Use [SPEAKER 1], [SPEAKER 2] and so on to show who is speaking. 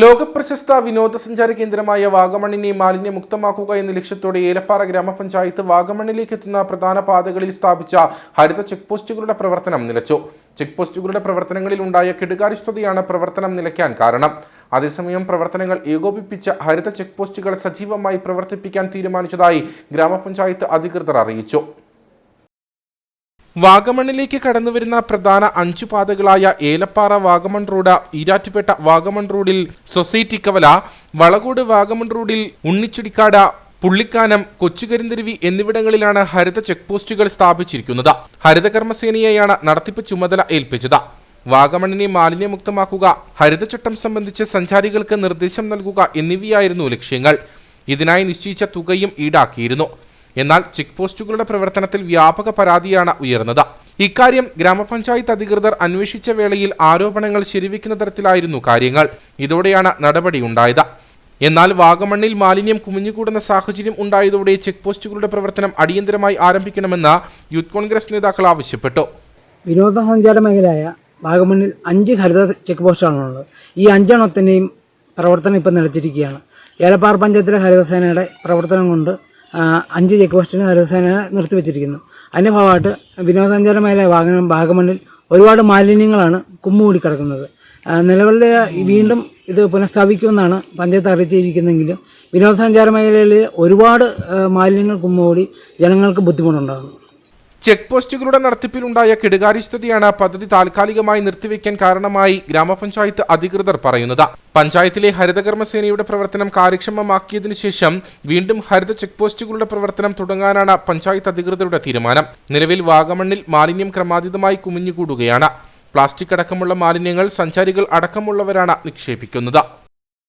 [SPEAKER 1] ലോകപ്രശസ്ത വിനോദസഞ്ചാര കേന്ദ്രമായ വാഗമണ്ണിനെ മാലിന്യമുക്തമാക്കുക എന്ന ലക്ഷ്യത്തോടെ ഏലപ്പാറ ഗ്രാമപഞ്ചായത്ത് വാഗമണ്ണിലേക്ക് എത്തുന്ന പ്രധാന പാതകളിൽ സ്ഥാപിച്ച ഹരിത ചെക്ക് പോസ്റ്റുകളുടെ പ്രവർത്തനം നിലച്ചു. ചെക്ക് പോസ്റ്റുകളുടെ പ്രവർത്തനങ്ങളിൽ ഉണ്ടായ കെടുകാര്യസ്ഥതയാണ് പ്രവർത്തനം നിലയ്ക്കാൻ കാരണം. അതേസമയം പ്രവർത്തനങ്ങൾ ഏകോപിപ്പിച്ച ഹരിത ചെക്ക് പോസ്റ്റുകൾ സജീവമായി പ്രവർത്തിപ്പിക്കാൻ തീരുമാനിച്ചതായി ഗ്രാമപഞ്ചായത്ത് അധികൃതർ അറിയിച്ചു. വാഗമണ്ണിലേക്ക് കടന്നുവരുന്ന പ്രധാന അഞ്ചു പാതകളായ ഏലപ്പാറ വാഗമൺ റോഡ് ഈരാറ്റുപേട്ട വാഗമൺ റോഡിൽ സൊസൈറ്റി കവല വളകോട് വാഗമൺ റോഡിൽ ഉണ്ണിച്ചുടിക്കാട് പുള്ളിക്കാനം കൊച്ചുകരിന്തിരുവി എന്നിവിടങ്ങളിലാണ് ഹരിത ചെക്ക് പോസ്റ്റുകൾ സ്ഥാപിച്ചിരിക്കുന്നത്. ഹരിതകർമ്മസേനയെയാണ് നടത്തിപ്പ് ചുമതല ഏൽപ്പിച്ചത്. വാഗമണിനെ മാലിന്യമുക്തമാക്കുക ഹരിതചട്ടം സംബന്ധിച്ച് സഞ്ചാരികൾക്ക് നിർദ്ദേശം നൽകുക എന്നിവയായിരുന്നു ലക്ഷ്യങ്ങൾ. ഇതിനായി നിശ്ചയിച്ച തുകയും ഈടാക്കിയിരുന്നു. എന്നാൽ ചെക്ക് പോസ്റ്റുകളുടെ പ്രവർത്തനത്തിൽ വ്യാപക പരാതിയാണ് ഉയർന്നത്. ഇക്കാര്യം ഗ്രാമപഞ്ചായത്ത് അധികൃതർ അന്വേഷിച്ച വേളയിൽ ആരോപണങ്ങൾ ശരിവെക്കുന്ന തരത്തിലായിരുന്നു കാര്യങ്ങൾ. ഇതോടെയാണ് നടപടിയുണ്ടായത് എന്നാൽ വാഗമണ്ണിൽ മാലിന്യം കുമിഞ്ഞുകൂടുന്ന സാഹചര്യം ഉണ്ടായതോടെ ചെക്ക് പോസ്റ്റുകളുടെ പ്രവർത്തനം അടിയന്തരമായി ആരംഭിക്കണമെന്ന് യൂത്ത് കോൺഗ്രസ് നേതാക്കൾ ആവശ്യപ്പെട്ടു.
[SPEAKER 2] വിനോദസഞ്ചാര മേഖലയായ വാഗമണ്ണിൽ അഞ്ച് ഹരിത ചെക്ക് പോസ്റ്റാണുള്ളത്. ഈ അഞ്ചെണ്ണത്തിന്റെയും പ്രവർത്തനം ഇപ്പം നിലച്ചിരിക്കുകയാണ്. ഏലപ്പാർ പഞ്ചായത്തിലെ ഹരിതസേനയുടെ പ്രവർത്തനം കൊണ്ട് അഞ്ച് ചെക്ക് പോസ്റ്റിന് ഹരിതസേന നിർത്തിവെച്ചിരിക്കുന്നു അതിന്റെ ഭാഗമായിട്ട് വിനോദസഞ്ചാര മേഖല വാഹന ഭാഗമണ്ണിൽ ഒരുപാട് മാലിന്യങ്ങളാണ് കുമ്മുകൂടി കിടക്കുന്നത്. നിലവിലെ വീണ്ടും ഇത് പുനഃസ്ഥാപിക്കുമെന്നാണ് പഞ്ചായത്ത് അറിയിച്ചിരിക്കുന്നെങ്കിലും വിനോദസഞ്ചാര മേഖലയിൽ ഒരുപാട് മാലിന്യങ്ങൾ കുമ്മുകൂടി ജനങ്ങൾക്ക് ബുദ്ധിമുട്ടുണ്ടാകുന്നു.
[SPEAKER 1] ചെക്ക് പോസ്റ്റുകളുടെ നടത്തിപ്പിലുണ്ടായ കെടുകാര്യസ്ഥതയാണ് പദ്ധതി താൽക്കാലികമായി നിർത്തിവെക്കാൻ കാരണമായി ഗ്രാമപഞ്ചായത്ത് അധികൃതർ പറയുന്നത്. പഞ്ചായത്തിലെ ഹരിതകർമ്മസേനയുടെ പ്രവർത്തനം കാര്യക്ഷമമാക്കിയതിനു ശേഷം വീണ്ടും ഹരിത ചെക്ക് പോസ്റ്റുകളുടെ പ്രവർത്തനം തുടങ്ങാനാണ് പഞ്ചായത്ത് അധികൃതരുടെ തീരുമാനം. നിലവിൽ വാഗമണ്ണിൽ മാലിന്യം ക്രമാതീതമായി കുമിഞ്ഞുകൂടുകയാണ്. പ്ലാസ്റ്റിക് അടക്കമുള്ള മാലിന്യങ്ങൾ സഞ്ചാരികൾ അടക്കമുള്ളവരാണ് നിക്ഷേപിക്കുന്നത്.